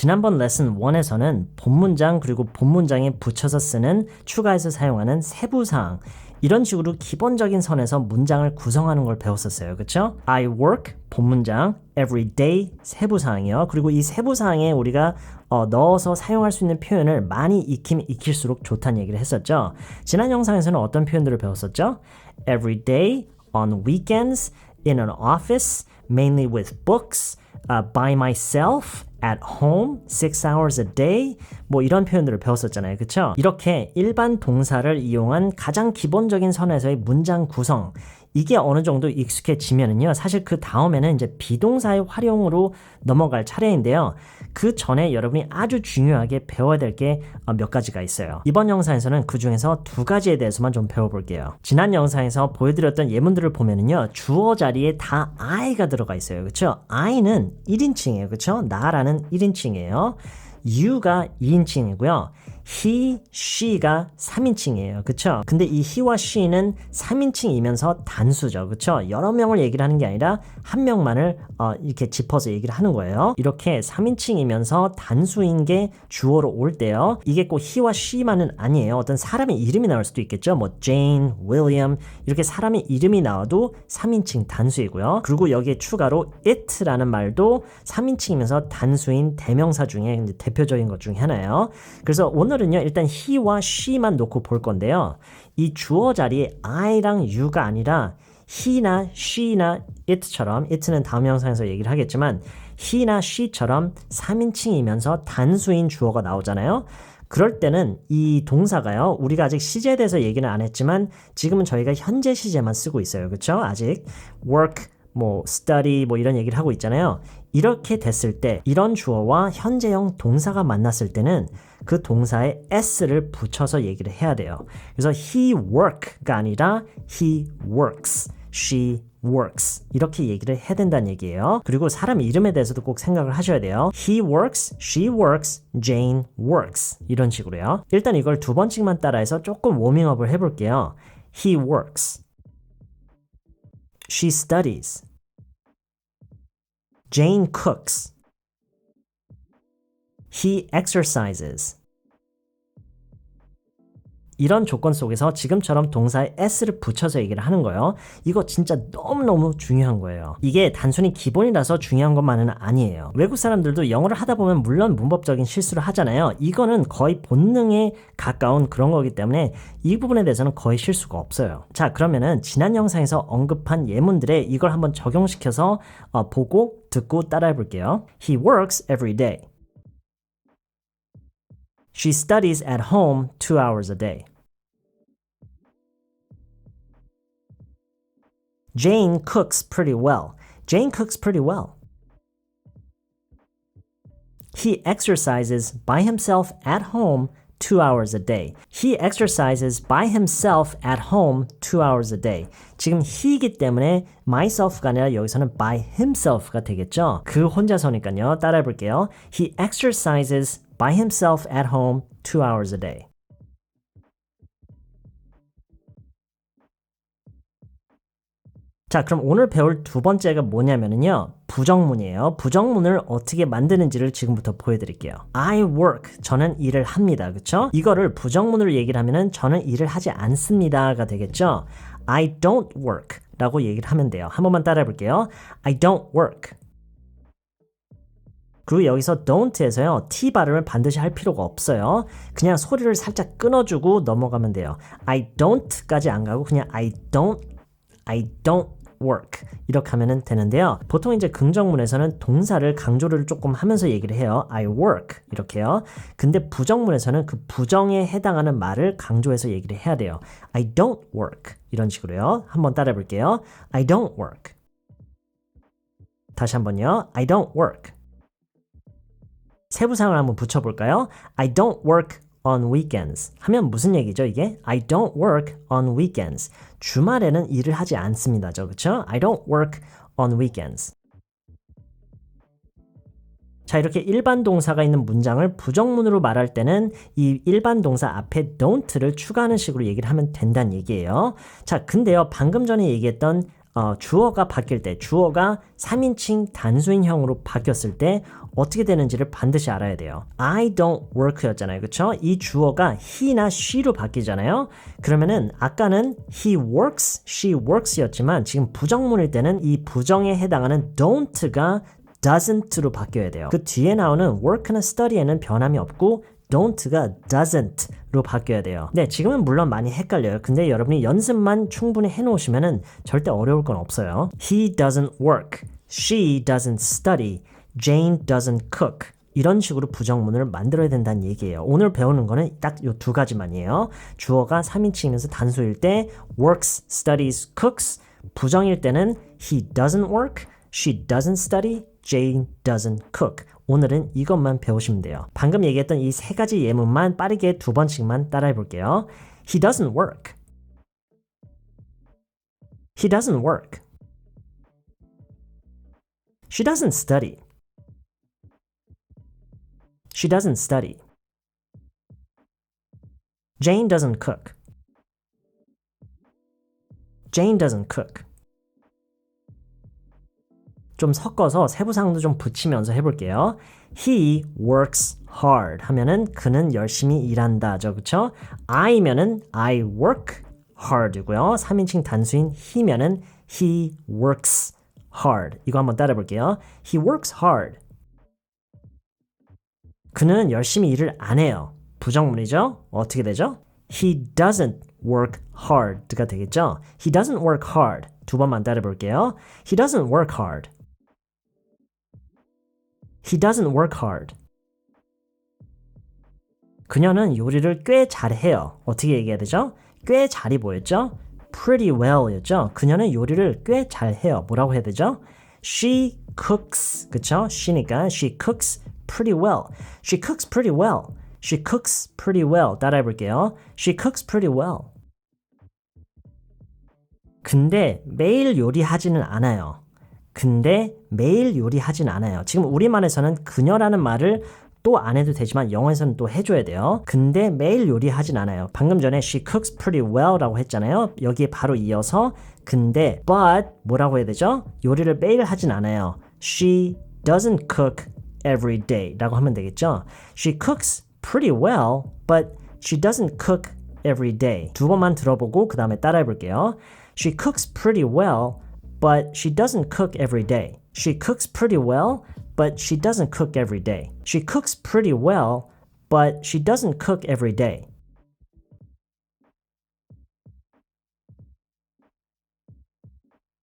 지난번 레슨 1에서는 본문장 그리고 본문장에 붙여서 쓰는 추가해서 사용하는 세부 사항 이런 식으로 기본적인 선에서 문장을 구성하는 걸 배웠었어요. 그쵸? I work 본문장 every day 세부 사항이요. 그리고 이 세부 사항에 우리가 어, 넣어서 사용할 수 있는 표현을 많이 익히면 익힐수록 좋다는 얘기를 했었죠. 지난 영상에서는 어떤 표현들을 배웠었죠? Every day, on weekends, in an office, mainly with books, uh, by myself, at home, six hours a day, 뭐 이런 표현들을 배웠었잖아요. 그쵸? 이렇게 일반 동사를 이용한 가장 기본적인 선에서의 문장 구성, 이게 어느 정도 익숙해지면은요, 사실 그 다음에는 이제 비동사의 활용으로 넘어갈 차례인데요. 그 전에 여러분이 아주 중요하게 배워야 될 게 몇 가지가 있어요. 이번 영상에서는 그 중에서 두 가지에 대해서만 좀 배워볼게요. 지난 영상에서 보여드렸던 예문들을 보면은요, 주어 자리에 다 I가 들어가 있어요. 그쵸? I는 1인칭이에요. 그쵸? 나라는 1인칭이에요. you가 2인칭이고요. He, she가 3인칭이에요. 그쵸? 근데 이 he와 she는 3인칭이면서 단수죠. 그쵸? 여러 명을 얘기를 하는 게 아니라 한 명만을 어, 이렇게 짚어서 얘기를 하는 거예요. 이렇게 3인칭이면서 단수인 게 주어로 올 때요. 이게 꼭 he와 she만은 아니에요. 어떤 사람의 이름이 나올 수도 있겠죠. 뭐 Jane, William 이렇게 사람의 이름이 나와도 3인칭 단수이고요. 그리고 여기에 추가로 it라는 말도 3인칭이면서 단수인 대명사 중에 대표적인 것 중에 하나예요. 그래서 오늘 은요. 일단 he와 she만 놓고 볼 건데요. 이 주어 자리에 I랑 you가 아니라 he나 she나 it처럼 it는 다음 영상에서 얘기를 하겠지만 he나 she처럼 3인칭이면서 단수인 주어가 나오잖아요. 그럴 때는 이 동사가요. 우리가 아직 시제에 대해서 얘기는 안 했지만 지금은 저희가 현재 시제만 쓰고 있어요. 그렇죠? 아직 work 뭐 study 뭐 이런 얘기를 하고 있잖아요. 이렇게 됐을 때 이런 주어와 현재형 동사가 만났을 때는 그 동사에 s를 붙여서 얘기를 해야 돼요. 그래서 he work가 아니라 he works, she works 이렇게 얘기를 해야 된다는 얘기예요. 그리고 사람 이름에 대해서도 꼭 생각을 하셔야 돼요. He works, she works, Jane works 이런 식으로요. 일단 이걸 두 번씩만 따라해서 조금 워밍업을 해볼게요. He works. She studies. Jane cooks. He exercises. 이런 조건 속에서 지금처럼 동사에 s를 붙여서 얘기를 하는 거예요. 이거 진짜 너무너무 중요한 거예요. 이게 단순히 기본이라서 중요한 것만은 아니에요. 외국 사람들도 영어를 하다 보면 물론 문법적인 실수를 하잖아요. 이거는 거의 본능에 가까운 그런 거기 때문에 이 부분에 대해서는 거의 실수가 없어요. 자, 그러면은 지난 영상에서 언급한 예문들에 이걸 한번 적용시켜서 어, 보고 듣고 따라해 볼게요. He works every day. She studies at home two hours a day. Jane cooks pretty well. Jane cooks pretty well. He exercises by himself at home two hours a day. He exercises by himself at home two hours a day. 지금 he이기 때문에 myself가 아니라 여기서는 by himself가 되겠죠? 그 혼자서니까요. 따라해 볼게요. He exercises by himself at home two hours a day. 자, 그럼 오늘 배울 두 번째가 뭐냐면요. 부정문이에요. 부정문을 어떻게 만드는지를 지금부터 보여드릴게요. I work. 저는 일을 합니다. 그쵸? 이거를 부정문으로 얘기를 하면은 저는 일을 하지 않습니다가 되겠죠? I don't work. 라고 얘기를 하면 돼요. 한 번만 따라해 볼게요. I don't work. 그리고 여기서 don't에서요. t 발음을 반드시 할 필요가 없어요. 그냥 소리를 살짝 끊어주고 넘어가면 돼요. I don't 까지 안 가고 그냥 I don't, I don't work 이렇게 하면 되는데요. 보통 이제 긍정문에서는 동사를 강조를 조금 하면서 얘기를 해요. I work 이렇게요. 근데 부정문에서는 그 부정에 해당하는 말을 강조해서 얘기를 해야 돼요. I don't work 이런 식으로요. 한번 따라해 볼게요. I don't work. 다시 한번요. I don't work. 세부상을 한번 붙여볼까요? I don't work on weekends 하면 무슨 얘기죠 이게? I don't work on weekends 주말에는 일을 하지 않습니다죠 그쵸? I don't work on weekends 자 이렇게 일반 동사가 있는 문장을 부정문으로 말할 때는 이 일반 동사 앞에 don't를 추가하는 식으로 얘기를 하면 된다는 얘기예요 자 근데요 방금 전에 얘기했던 어, 주어가 바뀔 때, 주어가 3인칭 단수인형으로 바뀌었을 때 어떻게 되는지를 반드시 알아야 돼요. I don't work였잖아요. 그쵸? 이 주어가 he나 she로 바뀌잖아요. 그러면은 아까는 he works, she works였지만 지금 부정문일 때는 이 부정에 해당하는 don't가 doesn't로 바뀌어야 돼요. 그 뒤에 나오는 work나 study에는 변함이 없고 don't가 doesn't로 바뀌어야 돼요. 네, 지금은 물론 많이 헷갈려요. 근데 여러분이 연습만 충분히 해놓으시면은 절대 어려울 건 없어요. He doesn't work. She doesn't study. Jane doesn't cook. 이런 식으로 부정문을 만들어야 된다는 얘기예요. 오늘 배우는 거는 딱 요 두 가지만이에요. 주어가 3인칭이면서 단수일 때 works, studies, cooks. 부정일 때는 he doesn't work, she doesn't study, Jane doesn't cook. 오늘은 이것만 배우시면 돼요. 방금 얘기했던 이 세 가지 예문만 빠르게 두 번씩만 따라해 볼게요. He doesn't work. He doesn't work. She doesn't study. She doesn't study. Jane doesn't cook. Jane doesn't cook. 좀 섞어서 세부상도 좀 붙이면서 해볼게요. He works hard 하면은 그는 열심히 일한다죠. 그쵸? I면은 I work hard이고요. 3인칭 단수인 he면은 he works hard. 이거 한번 따라 볼게요. He works hard. 그는 열심히 일을 안 해요. 부정문이죠? 어떻게 되죠? He doesn't work hard가 되겠죠? He doesn't work hard. 두 번만 따라 볼게요. He doesn't work hard. He doesn't work hard. 그녀는 요리를 꽤 잘해요. 어떻게 얘기해야 되죠? 꽤 잘이 뭐였죠? pretty well였죠. 그녀는 요리를 꽤 잘해요. 뭐라고 해야 되죠? She cooks. 그쵸? she니까 she cooks pretty well. She cooks pretty well. She cooks pretty well. 따라해 볼게요. She cooks pretty well. 근데 매일 요리하지는 않아요. 근데 매일 요리하진 않아요. 지금 우리말에서는 그녀라는 말을 또 안 해도 되지만 영어에서는 또 해줘야 돼요. 근데 매일 요리하진 않아요. 방금 전에 she cooks pretty well라고 했잖아요. 여기에 바로 이어서 근데 but 뭐라고 해야 되죠? 요리를 매일 하진 않아요. She doesn't cook every day라고 하면 되겠죠. She cooks pretty well, but she doesn't cook every day. 두 번만 들어보고 그 다음에 따라해 볼게요. She cooks pretty well, but she doesn't cook every day. She cooks pretty well, but she doesn't cook every day. She cooks pretty well, but she doesn't cook every day.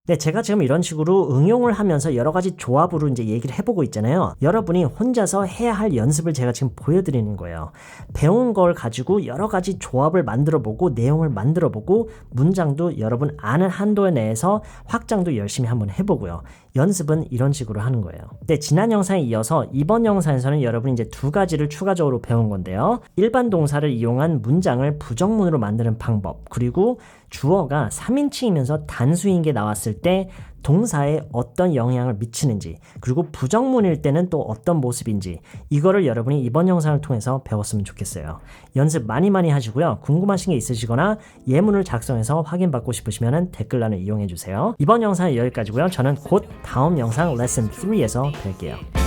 네, 제가 지금 이런 식으로 응용을 하면서 여러 가지 조합으로 이제 얘기를 해보고 있잖아요. 여러분이 혼자서 해야 할 연습을 제가 지금 보여드리는 거예요. 배운 걸 가지고 여러 가지 조합을 만들어 보고 내용을 만들어 보고 문장도 여러분 아는 한도 내에서 확장도 열심히 한번 해보고요. 연습은 이런 식으로 하는 거예요. 네, 지난 영상에 이어서 이번 영상에서는 여러분이 이제 두 가지를 추가적으로 배운 건데요. 일반 동사를 이용한 문장을 부정문으로 만드는 방법, 그리고 주어가 3인칭이면서 단수인 게 나왔 을 때 동사에 어떤 영향을 미치는지, 그리고 부정문일 때는 또 어떤 모습인지, 이거를 여러분이 이번 영상을 통해서 배웠으면 좋겠어요. 연습 많이 많이 하시고요. 궁금하신 게 있으시거나 예문을 작성해서 확인받고 싶으시면 댓글란을 이용해 주세요. 이번 영상은 여기까지고요. 저는 곧 다음 영상 레슨 3에서 뵐게요.